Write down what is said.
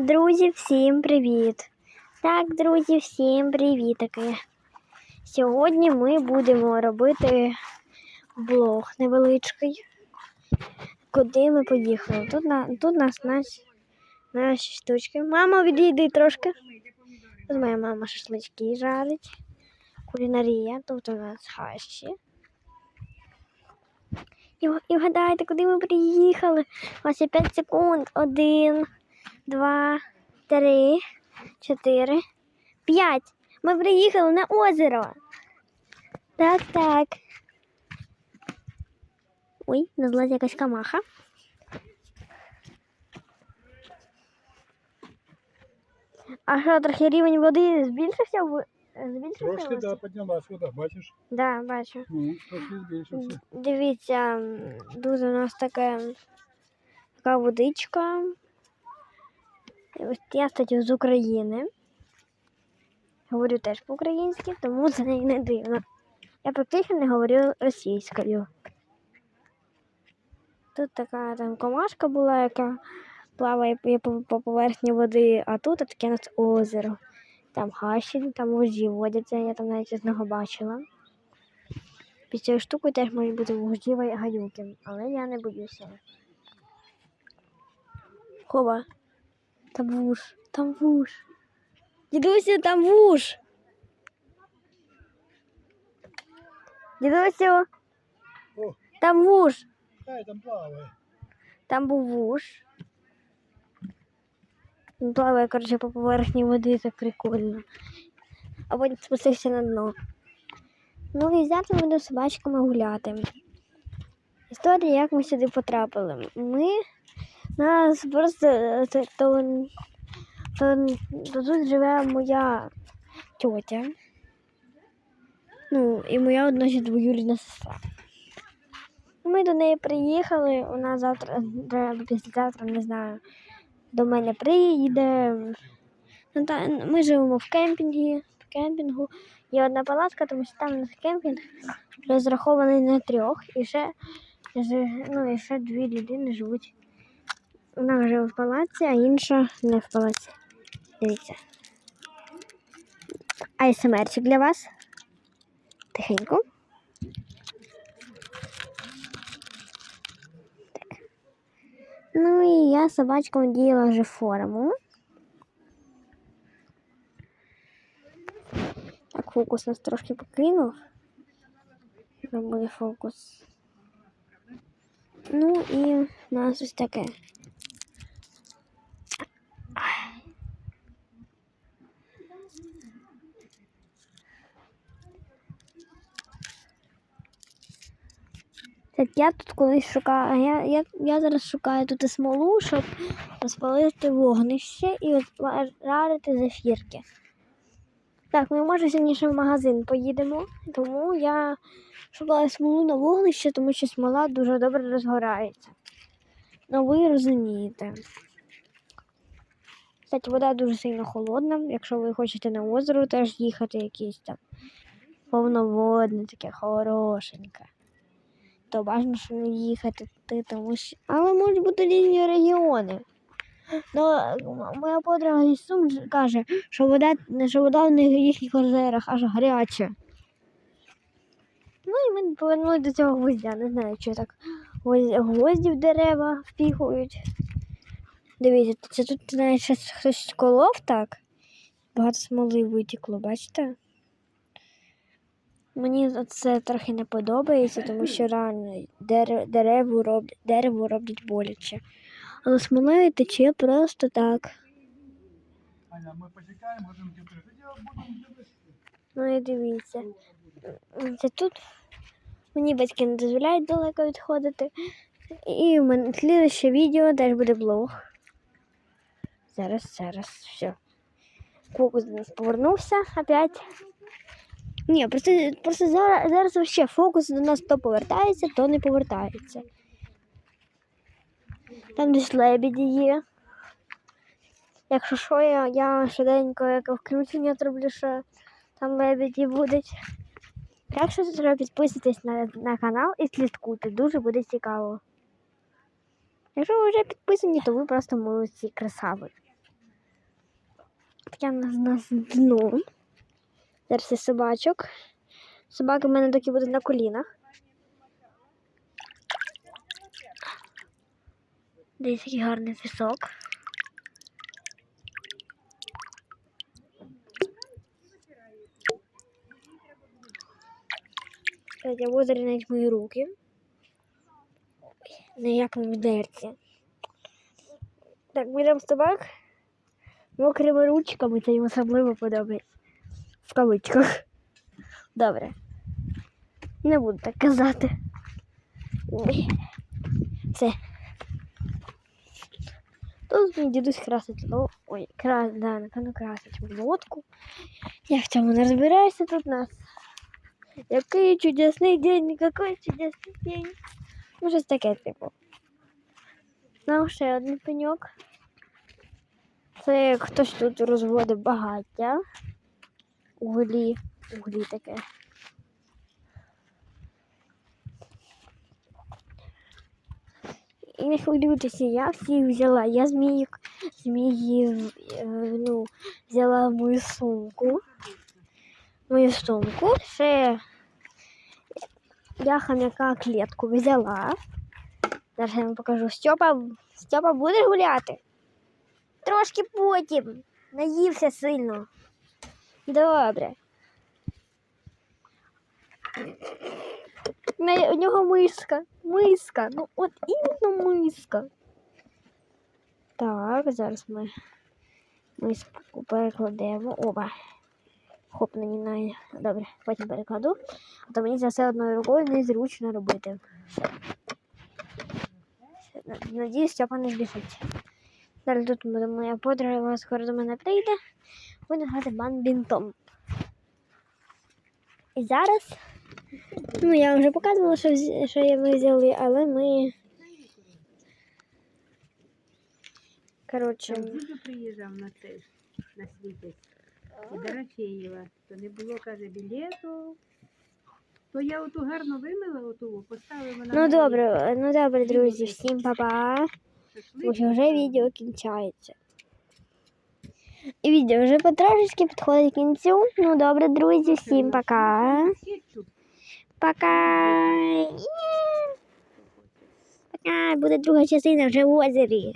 Друзі, всім привіт! Так, друзі, всім привітики! Сьогодні ми будемо робити блог невеличкий, куди ми поїхали. Тут, на, тут нас наші, наші штучки. Мама, відійди трошки. Тут моя мама шашлички жарить. Кулінарія, тут у нас хащі. І, і вгадайте, куди ми приїхали. У вас є 5 секунд. Один, два, три, чотири, п'ять. Ми приїхали на озеро. Так, так. Ой, назлась якась камаха. А що, трохи рівень води збільшився? в- Збільшився? у Трошки вас? да, піднялась вода, бачиш? Да, бачу. Ну, трошки збільшився. Дивіться, м, тут у нас таке, така водичка. І Ось я, кстати, з України. Говорю теж по-українськи, тому це не дивно. Я практично не говорю російською. Тут така там комашка була, яка плаває по- по, по поверхні води, а тут таке у нас озеро. Там хащі, там вожі водяться, я там навіть одного бачила. Під цією штукою теж можуть бути вужді ва- гадюки, але я не боюся. Хова. Там вуж, там вуж. Дідусю, там вуж. Дідусю, О, там вуж. хай там плаває. Там був вуж. Він плаває, коротше, по поверхні води, так прикольно. А потім спустився на дно. Ну і завтра ми будемо з собачками гуляти. Історія, як ми сюди потрапили. Ми нас просто е, то, то, то, то тут живе моя тьотя. Ну, і моя одна двоюрідна сестра. Ми до неї приїхали. Вона завтра, післязавтра, не знаю, до мене приїде. Ну, ми живемо в кемпінгі, в кемпінгу. Є одна палатка, тому що там у нас кемпінг розрахований на трьох. І ще, ну, і ще дві людини живуть. Вона живе в палаці, а інша не в палаці. Дивіться. АСМРчик для вас. Тихенько. Ну і я собачкам діяла вже форму. Так, фокус нас трошки покинув. Буде фокус. Ну і у нас ось таке. Я тут колись шукаю. Я, я, я зараз шукаю тут смолу, щоб розпалити вогнище і жарити зефірки. Так, ми може сьогодні в магазин поїдемо, тому я шукаю смолу на вогнище, тому що смола дуже добре розгорається. Ну ви розумієте. Кстати, вода дуже сильно холодна. Якщо ви хочете на озеро теж їхати якесь там повноводне, таке хорошеньке то бажано, що не їхати туди, тому що. Але можуть бути різні регіони. Ну, моя подруга із Сум каже, що вода, що вода в них їхніх озерах аж гаряча. Ну і ми повернули до цього гвоздя. Не знаю, що так гвозді, в дерева впіхують. Дивіться, це тут навіть хтось сколов так. Багато смоли витікло, бачите? Мені це трохи не подобається, тому що реально дере- дереву, роб, дереву роблять боляче. Але смолою тече просто так. Аня, ми почекаємо, годинки будемо. Ну і дивіться. Це тут мені батьки не дозволяють далеко відходити. І в мене слідуще відео теж буде блог. Зараз, зараз, все. Кукус до нас повернувся опять. Ні, просто, просто зараз, зараз вообще фокус до нас то повертається, то не повертається. Там десь лебеді є. Якщо що, я, я швиденько як включення зроблю, що там лебеді будуть. Так що треба підписуйтесь на, на канал і слідкуйте, дуже буде цікаво. Якщо ви вже підписані, то ви просто молодці, красаві. Таке в нас дно. Зараз собачок. Собаки в мене такі будуть на колінах. Дивіться, який гарний пісок. Кстати, в навіть мої руки. Не як на відерці. Так, беремо собак. Мокрими ручками це їм особливо подобається. В кавичках. Добре. Не буду так казати. Все. Тут мій дідусь красить ло... Ой, кра... да, напевно, красить лодку. Я в цьому не розбираюся тут у нас. Який чудесний день, який чудесний день. Ну, щось таке, типу. Ну, ще один пеньок. Це хтось тут розводить багаття. Углі. Углі таке. І не хвилюйтеся, я всіх взяла. Я зміїк, змії, е, ну, взяла мою сумку. Мою сумку. Ще я хомяка клітку взяла. Зараз я вам покажу. Степа, Степа, будеш гуляти? Трошки потім. Наївся сильно. Добре. У нього миска. Миска. Ну от іменно миска. Так, зараз ми миску перекладемо. Оба. Хоп, на не Добре, потім перекладу. А то мені це все одною рукою незручно робити. Надіюсь, Степа не збіжить. Зараз тут буде моя подруга, скоро до мене прийде. Буде грати бадмінтон. І зараз. Ну, я вже показувала, що, що я ми взяли, але ми. Коротше, приїжджав на цей, на світець. І Дорофеєва. То не було, каже, білету. То я оту гарно вимила, оту, поставила на ну добре, ну добре, друзі, всім па-па. Уже вже відео кінчається. І відео вже потрошечки підходить к кінцю. Ну добре, друзі, всім пока. Пока. Пока. Буде друга частина вже в озері.